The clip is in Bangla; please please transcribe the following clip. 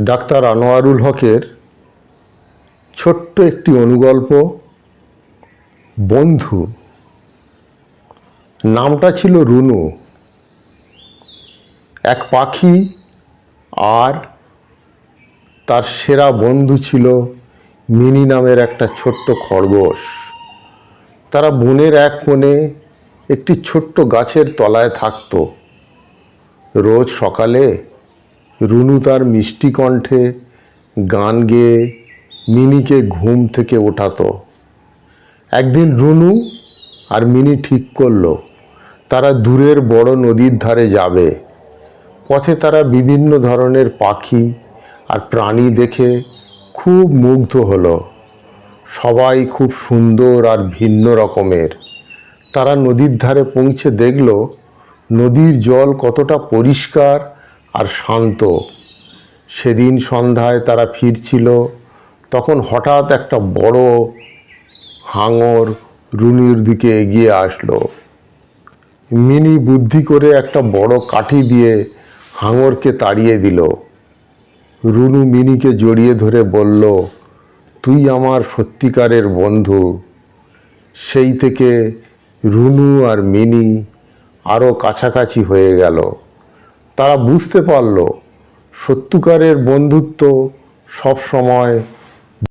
ডাক্তার আনোয়ারুল হকের ছোট্ট একটি অনুগল্প, বন্ধু। নামটা ছিল রুনু। এক পাখি আর তার সেরা বন্ধু ছিল মিনি নামের একটা ছোট্ট খরগোশ। তারা বনের এক কোণে একটি ছোট্ট গাছের তলায় থাকতো। রোজ সকালে রুনু তার মিষ্টি কণ্ঠে গান গেয়ে মিনিকে ঘুম থেকে ওঠাতো। একদিন রুনু আর মিনি ঠিক করল, তারা দূরের বড় নদীর ধারে যাবে। পথে তারা বিভিন্ন ধরনের পাখি আর প্রাণী দেখে খুব মুগ্ধ হলো। সবাই খুব সুন্দর আর ভিন্ন রকমের। তারা নদীর ধারে পৌঁছে দেখল, নদীর জল কতটা পরিষ্কার আর শান্ত। সেদিন সন্ধ্যায় তারা ফিরছিল, তখন হঠাৎ একটা বড় হাঙর রুনির দিকে এগিয়ে আসলো। মিনি বুদ্ধি করে একটা বড় কাঠি দিয়ে হাঙরকে তাড়িয়ে দিল। রুনু মিনিকে জড়িয়ে ধরে বলল, তুই আমার সত্যিকারের বন্ধু। সেই থেকে রুনু আর মিনি আরও কাছাকাছি হয়ে গেল। তারা বুঝতে পারল সত্যিকারের বন্ধুত্ব সব সময়